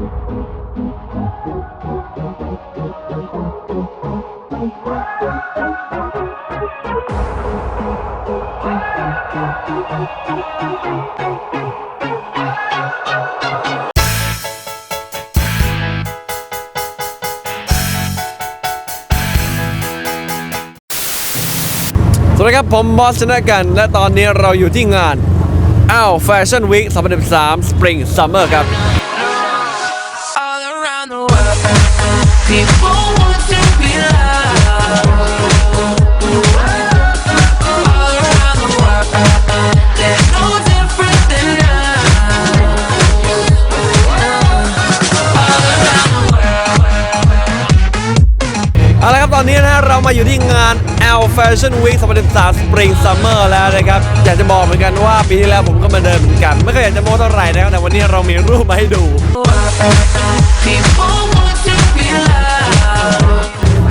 สวัสดีครับ ผมบอสชนะกัน และตอนนี้เราอยู่ที่งานอ้าวแฟชั่นวีค2013 Spring Summer ครับ Fashion Week 2013 Spring Summer แล้วนะครับ อยากจะบอกเหมือนกันว่าปีที่แล้วผมก็มาเดินเหมือนกัน ไม่เคยอยากจะโม้เท่าไหร่นะครับแต่วันนี้เรามีรูปมาให้ดู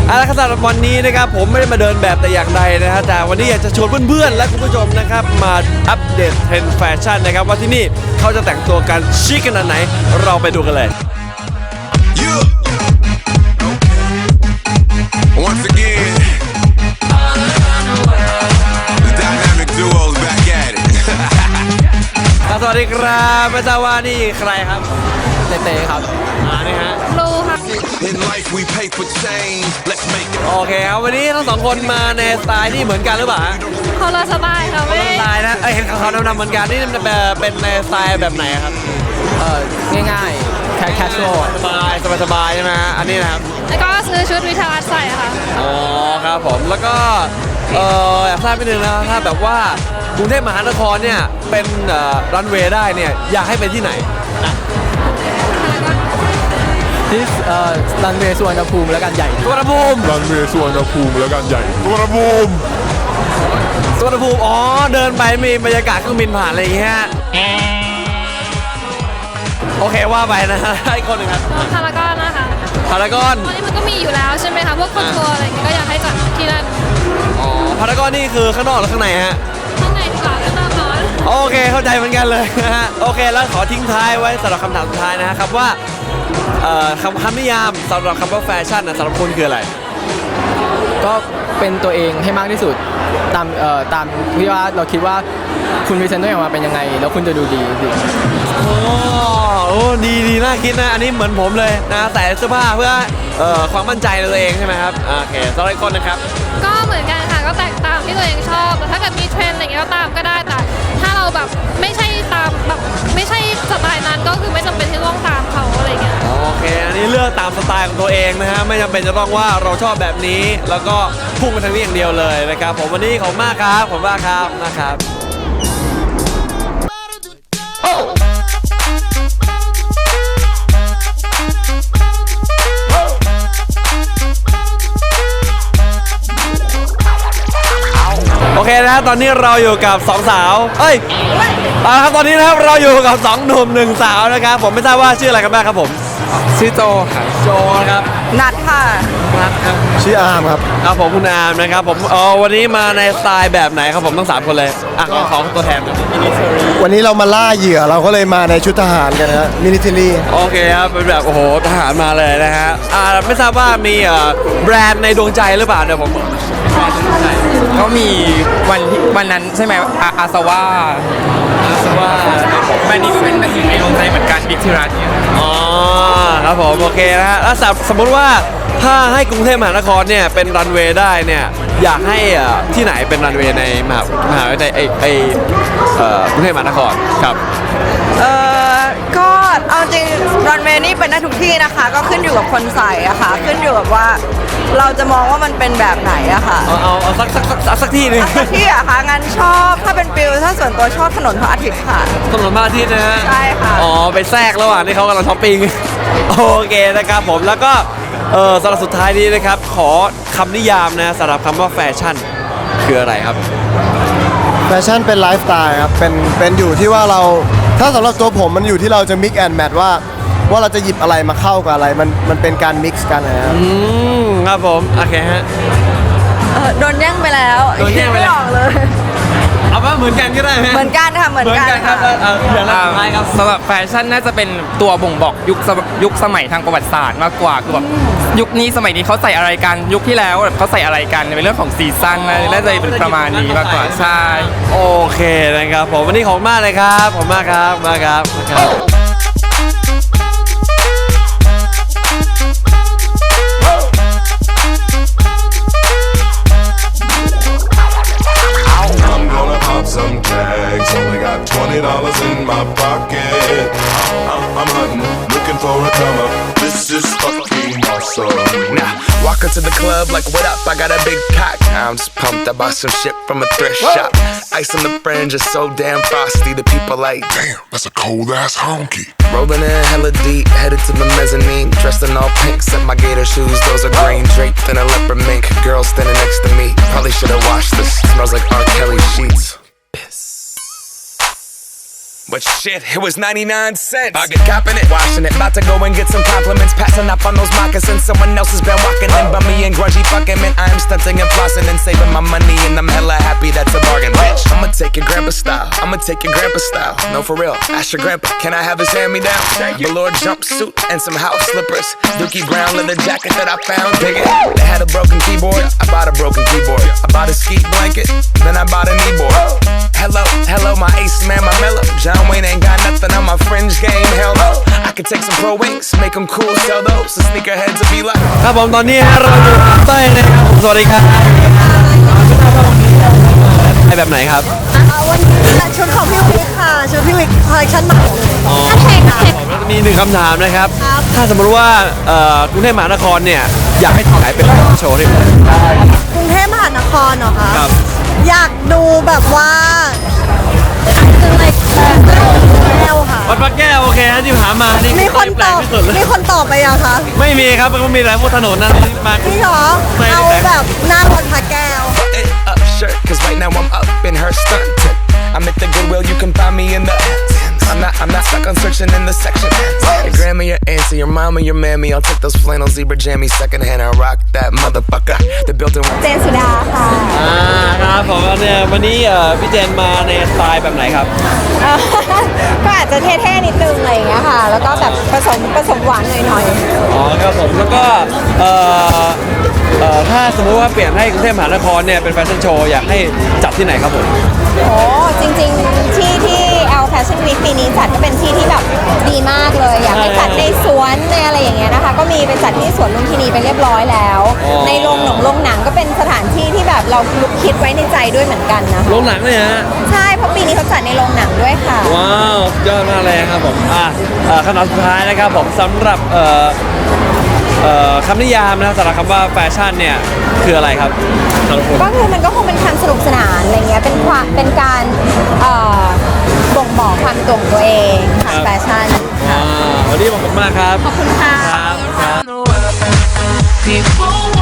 เอาละครับสำหรับวันนี้นะครับผมไม่ได้มาเดินแบบแต่อย่างใดนะฮะแต่วันนี้อยากจะชวนเพื่อนๆ และคุณผู้ชมนะครับ มาอัปเดตเทรนด์แฟชั่นนะครับ ว่าที่นี่เขาจะแต่งตัวกันชิคขนาดไหน เราไปดูกันเลย Yeah. Once again, วัสดีครับไม่ทราบว่านี่ใครครับเต้ๆครับอ่านี่ฮะ In life, we pay for change. Let's make it. โอเคครับวันนี้ทั้งสองคนมาในสไตล์ที่เหมือนกันหรือเปล่าฮะคนละสไตล์ค่ะไม่สไตล์นะเอ้ยเห็นเขานำๆเหมือนกันนี่มันแบบเป็นในสไตล์แบบไหนครับเอ่อง่ายๆแค่ casual สบายสบายสบายๆใช่ไหมฮะอันนี้นะครับ แล้วก็ซื้อชุดวิทยาใส่ค่ะ อ๋อครับผมแล้วก็ เอออยากทราบนิดนึงนะถ้าแบบว่ากรุงเทพมหานครเนี่ยเป็นรันเวย์ได้เนี่ยอยากให้เป็นที่ไหน ที่เอ่อรันเวย์สุวรรณภูมิแล้วกันใหญ่สุวรรณภูมิรันเวย์สุวรรณภูมิแล้วกันใหญ่สุวรรณภูมิสุวรรณภูมิอ๋อเดินไปมีบรรยากาศเครื่องบินผ่านอะไรอย่างเงี้ยฮะโอเคว่าไปนะอีกคนหนึ่งครับพารากอนนะคะพารากอนตอนนี้มันก็มีอยู่แล้วใช่ไหมคะพวกคนตัวอะไรอย่างเงี้ยก็อยากให้จัดที่นั่น อ๋อพารากอนนี่คือข้างนอกหรือข้างในฮะ ข้างในดีกว่าก็ต้องนอนโอเคเข้าใจเหมือนกันเลยนะฮะโอเคแล้วขอทิ้งท้ายไว้สำหรับคำถามสุดท้ายนะครับว่าเอ่อคำคำนิยามสำหรับคำว่าแฟชั่นนะสำหรับคุณคืออะไร ก็เป็นตัวเองให้มากที่สุดตามเอ่อตามที่ว่าเราคิดว่าคุณพรีเซนต์ตัวเองออกมาเป็นยังไง แล้วคุณจะดูดีดีโอ้โอ้ดีดีน่าคิดนะ อันนี้เหมือนผมเลยนะใส่เสื้อผ้าเพื่อเอ่อความมั่นใจในตัวเองใช่ไหมครับ โอเคสำหรับอีกคนนะครับ ก็เหมือนกันค่ะ ก็แต่งตามที่ตัวเองชอบแต่ถ้าเกิดมีเทรนด์อะไรอย่างเงี้ยก็ตามก็ได้แต่ถ้าเราแบบไม่ใช่ตามแบบไม่ใช่สไตล์นั้นก็คือไม่จำเป็นที่ต้องตามเขาอะไรเงี้ยโอเค อันนี้เลือกตามสไตล์ของตัวเองนะฮะ ไม่จำเป็นจะต้องว่าเราชอบแบบนี้ แล้วก็พุ่งไปทางนี้อย่างเดียวเลยนะครับ ผมวันนี้ขอบคุณมากครับ ขอบคุณมากครับนะครับ โอเคนะฮะตอนนี้เราอยู่กับสองสาวเอ้ยเอาละครับตอนนี้นะครับเราอยู่กับสองหนุ่มหนึ่งสาวนะครับผมไม่ทราบว่าชื่ออะไรกันบ้างครับผมชื่อโจค่ะโจนะครับนัดค่ะนัทครับชื่ออาร์มครับครับผมคุณอามนะครับผมเออวันนี้มาในสไตล์แบบไหนครับผมทั้งสามคนเลยอะขอขอตัวแทนหน่อยวันนี้เรามาล่าเหยื่อเราก็เลยมาในชุดทหารกันนะมินิทิลี่โอเคครับเป็นแบบโอ้โหทหารมาเลยนะฮะอ่าไม่ทราบว่ามีเอ่อแบรนด์ในดวงใจหรือเปล่าเดี๋ยวผม แบรนด์ในดวงใจก็มีวันที่วันนั้นใช่ไหมอาอาสวาอาสว่าแบรนด์นี้ก็เป็นหนึ่งในดวงใจเหมือนกันบิ๊กทิรัสเนี่ยอ๋อครับผมโอเคนะฮะแล้วสมสมมติว่าถ้าให้กรุงเทพมหานครเนี่ยเป็นรันเวย์ได้เนี่ยอยากให้เอ่อที่ไหนเป็นรันเวย์ในมหามหาวิทยาลัยไอไอเอ่อกรุงเทพมหานครครับเออ ก็เอาจริงรันเวย์นี่เป็นได้ทุกที่นะคะ ก็ขึ้นอยู่กับคนใส่อะค่ะ ขึ้นอยู่กับว่าเราจะมองว่ามันเป็นแบบไหนอะค่ะเอาเอาเอาสักสักสักสักสักที่หนึ่งอะที่อะค่ะงานชอบถ้าเป็นปิวถ้าส่วนตัวชอบถนนพระอาทิตย์ค่ะ ถนนพระอาทิตย์นะฮะใช่ค่ะ อ๋อไปแทรกระหว่างที่เขากำลังช้อปปิ้ง โอเคนะครับผมแล้วก็เออสำหรับสุดท้ายนี้นะครับ ขอคำนิยามนะสำหรับคำว่าแฟชั่นคืออะไรครับ แฟชั่นเป็นไลฟ์สไตล์ครับ เป็น เป็นอยู่ที่ว่าเรา ถ้าสำหรับตัวผมมันอยู่ที่เราจะ mix and match ว่าว่าเราจะหยิบอะไรมาเข้ากับอะไร มันมันเป็นการ mix กันนะครับอืมครับผม โอเคฮะ เออโดนแย่งไปแล้วโดนแย่งไปแล้วคิม่ออกเลย เอาว่าเหมือนกันก็ได้ไหมเหมือนกันค่ะเหมือนเหมือนกันกันครับค่ะ เอออย่างละสุดท้ายครับ สำหรับแฟชั่นน่าจะเป็นตัวบ่งบอกยุคสมยุคสมัยทางประวัติศาสตร์มากกว่าคือแบบยุคนี้สมัยนี้เขาใส่อะไรกันยุคที่แล้วแบบเขาใส่อะไรกันเป็นเรื่องของซีซั่นนะน่าจะเป็นประมาณนี้มากกว่าใช่ โอเคนะครับผมวันนี้ขอบคุณมากเลยครับขอบคุณมากครับมากครับครับ awesome. Now, walk into the club like, what up? I got a big cock. I'm just pumped. I bought some shit from a thrift shop. Ice on the fringe is so damn frosty. The people like, Damn, that's a cold ass honky. rolling in hella deep, headed to the mezzanine. Dressed in all pink, set my gator shoes. Those are green, draped in a leopard mink. Girl standing next to me. Probably should have washed this. Smells like R. Kelly sheets. But shit, it was 99 cents. I get copping it, washing it. About to go and get some compliments. Passing up on those moccasins. Someone else has been walking in. Bummy and grungy fucking man. I am stunting and flossing and saving my money. And I'm hella happy that's a bargain, bitch. I'ma take your grandpa style. I'ma take your grandpa style. No, for real. Ask your grandpa, can I have his hand me down? Velour jumpsuit and some house slippers. Dookie brown leather jacket that I found. Dig it. They had a broken keyboard. I bought a broken keyboard. I bought a ski blanket. Then I bought a kneeboard. Hello, hello, my ace man, my mellow. John Wayne ain't got nothing on my fringe game. Hell no. I could take some pro wings, make them cool, sell those. The sneakerheads will be like. ครับผมตอนนี้ฮะเราอยู่ใต้นะครับผมสวัสดีครับไอแบบไหนครับวันนี้ชุดของพี่วิกค่ะชุดพี่วิกคอลเลคชั่นใหม่อ๋อครับผมแล้วมีหนึ่งคำถามนะครับ ถ้าสมมติว่าเอ่อกรุงเทพมหานครเนี่ย อยากให้ถ่ายเป็นโชว์ที่ไหนกรุงเทพมหานครเหรอคะครับอยากดูแบบว่า แก้วค่ะ วัดพระแก้วโอเคฮะที่ถามานี่มีคนตอบแปลกที่สุดเลยมีคนตอบไปยังคะไม่มีครับมันก็มีหลายพวกถนนนะที่มา พี่หรอไม่เอา Your grandma, your auntie, your mama, your mammy. I'll take those flannel zebra jammies secondhand and rock that motherfucker. The built-in เจนสุดาค่ะอ่าครับผมเนี่ยวันนี้เอ่อพี่เจนมาในสไตล์แบบไหนครับก็อาจจะเท่ๆนิดนึงอะไรอย่างเงี้ยค่ะ แล้วก็แบบผสมผสมหวานหน่อยอ๋อครับผมแล้วก็เอ่อเอ่อถ้าสมมุติว่าเปลี่ยนให้กรุงเทพมหานครเนี่ยเป็นแฟชั่นโชว์อยากให้จัดที่ไหนครับผมโอ้จริงๆที่ที่ L Fashion Week นะคะก็มีเป็นจัดที่สวนลุมพินีไปเรียบร้อยแล้ว อ๋อ ในโรงหนังโรงหนังก็เป็นสถานที่ที่แบบเราคิดไว้ในใจด้วยเหมือนกันนะคะโรงหนังเนี่ยฮะ ใช่เพราะปีนี้เขาจัดในโรงหนังด้วยค่ะ ว้าวสุดยอดมากเลยครับผมอะเอ่อคำถามสุดท้ายนะครับผมสำหรับเอ่อเอ่อคำนิยามนะครับสำหรับคำว่าแฟชั่นเนี่ย คืออะไรครับสำหรับคุณ ก็คือมันก็คงเป็นความสนุกสนานอะไรเงี้ยเป็นความเป็นการเอ่อบ่งบอกความตัวของตัวเองผ่านแฟชั่น อ่าวันนี้ขอบคุณมากครับ ขอบคุณค่ะ ครับ People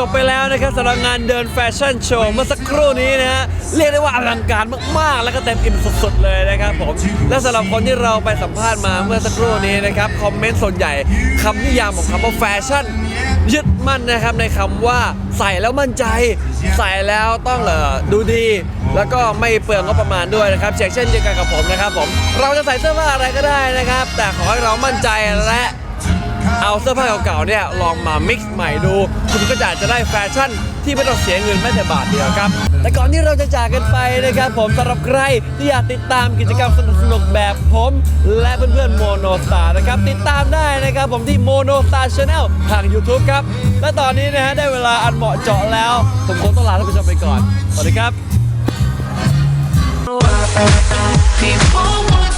บ้างนะฮะจบไปแล้วนะครับสำหรับงานเดินแฟชั่นโชว์เมื่อสักครู่นี้นะฮะเรียกได้ว่าอลังการมากๆ แล้วก็เต็มอิ่มสุดๆเลยนะครับผมและสำหรับคนที่เราไปสัมภาษณ์มาเมื่อสักครู่นี้นะครับคอมเมนต์ส่วนใหญ่คำนิยามของคำว่าแฟชั่นยึดมั่นนะครับในคำว่าใส่แล้วมั่นใจ ใส่แล้วต้องเออดูดี แล้วก็ไม่เปลืองงบประมาณด้วยนะครับเช่นเดียวกันกับผมนะครับผมเราจะใส่เสื้อผ้าอะไรก็ได้นะครับ แต่ขอให้เรามั่นใจและ เอาเสื้อผ้าเก่าๆเนี่ยลองมา mix ใหม่ดู คุณก็จะจะได้แฟชั่นที่ไม่ต้องเสียเงินแม้แต่บาทเดียวครับ แต่ก่อนที่เราจะจากกันไปนะครับ ผมสำหรับใครที่อยากติดตามกิจกรรมสนุกๆแบบผม และเพื่อนๆโมโนสตาร์นะครับ ติดตามได้นะครับ ผมที่โมโนสตาร์ชาแนลทาง YouTube ครับ และตอนนี้นะฮะได้เวลาอันเหมาะเจาะแล้ว ผมคงต้องลาท่านผู้ชมไปก่อนสวัสดีครับ People want